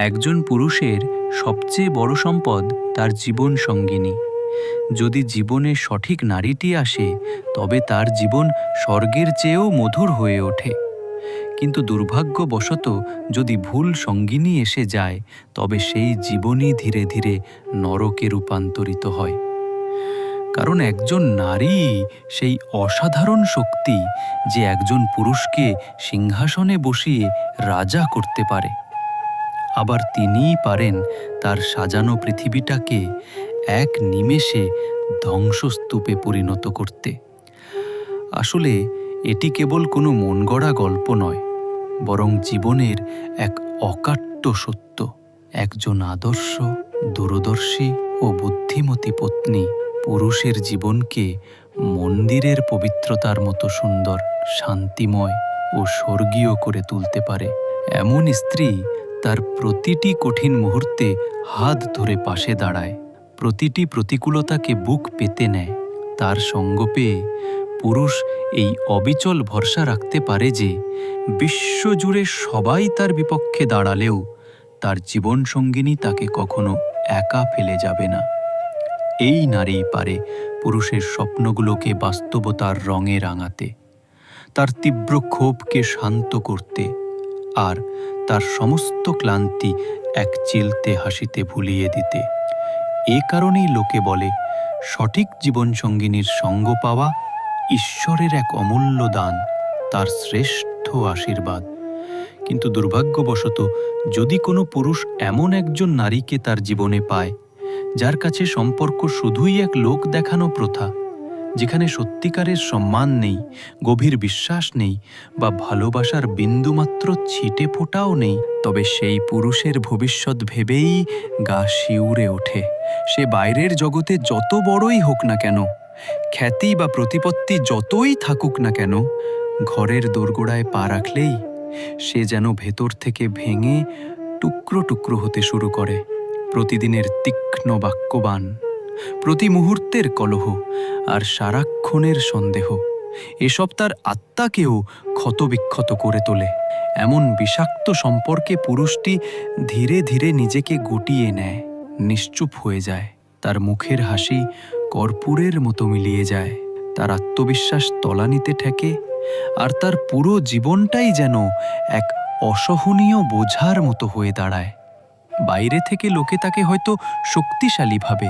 একজন পুরুষের সবচেয়ে বড় সম্পদ তার জীবন সঙ্গিনী। যদি জীবনে সঠিক নারীটি আসে, তবে তার জীবন স্বর্গের চেয়েও মধুর হয়ে ওঠে। কিন্তু দুর্ভাগ্যবশত যদি ভুল সঙ্গিনী এসে যায়, তবে সেই জীবনই ধীরে ধীরে নরকে রূপান্তরিত হয়। কারণ একজন নারী সেই অসাধারণ শক্তি যে একজন পুরুষকে সিংহাসনে বসিয়ে রাজা করতে পারে। আবার তিনিই পারেন তার সাজানো পৃথিবীটাকে এক নিমেষে ধ্বংসস্তূপে পরিণত করতে। আসলে এটি কেবল কোনো মন গড়া গল্প নয়, বরং জীবনের এক অকাট্য সত্য, একজন আদর্শ, দূরদর্শী ও বুদ্ধিমতী পত্নী পুরুষের জীবনকে মন্দিরের পবিত্রতার মতো সুন্দর, শান্তিময় ও স্বর্গীয় করে তুলতে পারে। এমন স্ত্রী তার প্রতিটি কঠিন মুহূর্তে হাত ধরে পাশে দাঁড়ায়। প্রতিটি প্রতিকূলতাকে বুক পেতে নেয়। তার সঙ্গ পেয়ে পুরুষ এই অবিচল ভরসা রাখতে পারে যে, বিশ্বজুড়ে সবাই তার বিপক্ষে দাঁড়ালেও তার জীবনসঙ্গিনী তাকে কখনো একা ফেলে যাবে না। এই নারীই পারে পুরুষের স্বপ্নগুলোকে বাস্তবতার রঙে রাঙাতে, তার তীব্র ক্ষোভকে শান্ত করতে আর তার সমস্ত ক্লান্তি এক চিলতে হাসিতে ভুলিয়ে দিতে। এ কারণেই লোকে বলে, সঠিক জীবনসঙ্গিনীর সঙ্গ পাওয়া ঈশ্বরের এক অমূল্য দান, তার শ্রেষ্ঠ আশীর্বাদ। কিন্তু দুর্ভাগ্যবশত যদি কোনো পুরুষ এমন একজন নারীকে তার জীবনে পায়, যার কাছে সম্পর্ক শুধুই এক লোক দেখানো প্রথা যেখানে সত্যিকারের সম্মান নেই, গভীর বিশ্বাস নেই বা ভালোবাসার বিন্দুমাত্র ছিটে ফোটাও নেই, তবে সেই পুরুষের ভবিষ্যৎ ভেবেই গা শিউরে ওঠে। সে বাইরের জগতে যত বড়ই হোক না কেন, খ্যাতি বা প্রতিপত্তি যতই থাকুক না কেন, ঘরের দোরগোড়ায় পা রাখলেই সে যেন ভেতর থেকে ভেঙে টুকরো টুকরো হতে শুরু করে, প্রতিদিনের তীক্ষ্ণ বাক্যবান। প্রতি মুহূর্তের কলহ আর সারাক্ষণের সন্দেহ। এসব তার আত্মাকেও ক্ষতবিক্ষত করে তোলে। এমন বিষাক্ত সম্পর্কে পুরুষটি ধীরে ধীরে নিজেকে গুটিয়ে নেয়, নিশ্চুপ হয়ে যায়। তার মুখের হাসি কর্পূরের মতো মিলিয়ে যায়। তার আত্মবিশ্বাস তলানিতে ঠেকে আর তার পুরো জীবনটাই যেন এক অসহনীয় বোঝার মতো হয়ে দাঁড়ায়। বাইরে থেকে লোকে তাকে হয়তো শক্তিশালী ভাবে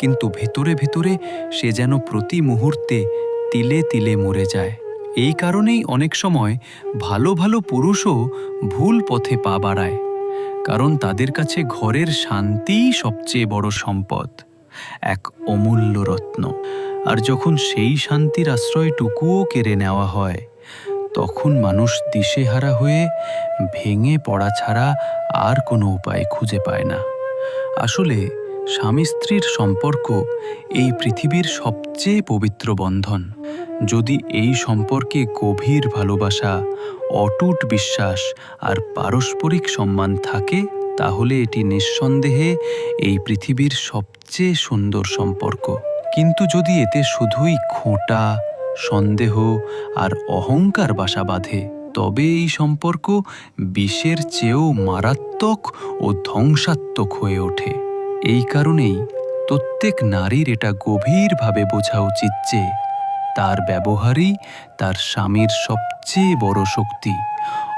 কিন্তু ভেতরে ভেতরে সে যেন প্রতি মুহূর্তে তিলে তিলে মরে যায়। এই কারণেই অনেক সময় ভালো ভালো পুরুষও ভুল পথে পা বাড়ায়, কারণ তাদের কাছে ঘরের শান্তিই সবচেয়ে বড় সম্পদ, এক অমূল্য রত্ন। আর যখন সেই শান্তির আশ্রয়টুকুও কেড়ে নেওয়া হয়, তখন মানুষ দিশেহারা হয়ে ভেঙে পড়া ছাড়া আর কোনো উপায় খুঁজে পায় না। আসলে স্বামী স্ত্রীর সম্পর্ক এই পৃথিবীর সবচেয়ে পবিত্র বন্ধন। যদি এই সম্পর্কে গভীর ভালোবাসা, অটুট বিশ্বাস আর পারস্পরিক সম্মান থাকে, তাহলে এটি নিঃসন্দেহে এই পৃথিবীর সবচেয়ে সুন্দর সম্পর্ক। কিন্তু যদি এতে শুধুই খোঁটা, সন্দেহ আর অহংকার বাসা বাঁধে, তবে এই সম্পর্ক বিষের চেয়েও মারাত্মক ও ধ্বংসাত্মক হয়ে ওঠে। এই কারণেই প্রত্যেক নারীর এটা গভীরভাবে বোঝা উচিত যে তার ব্যবহারই তার স্বামীর সবচেয়ে বড় শক্তি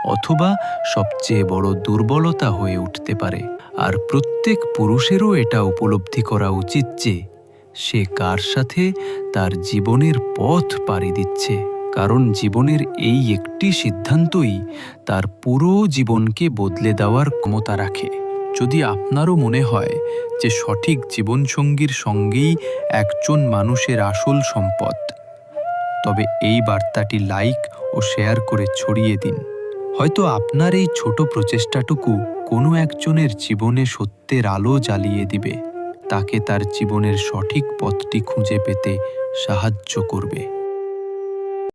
অথবা সবচেয়ে বড় দুর্বলতা হয়ে উঠতে পারে। আর প্রত্যেক পুরুষেরও এটা উপলব্ধি করা উচিত যে সে কার সাথে তার জীবনের পথ পাড়ি দিচ্ছে। কারণ জীবনের এই একটি সিদ্ধান্তই তার পুরো জীবনকে বদলে দেওয়ার ক্ষমতা রাখে। যদি আপনারও মনে হয় যে সঠিক জীবনসঙ্গীর সঙ্গেই একজন মানুষের আসল সম্পদ, তবে এই বার্তাটি লাইক ও শেয়ার করে ছড়িয়ে দিন। হয়তো আপনার এই ছোট প্রচেষ্টাটুকু কোনো একজনের জীবনে সত্যের আলো জ্বালিয়ে দিবে। তাকে তার জীবনের সঠিক পথটি খুঁজে পেতে সাহায্য করবে।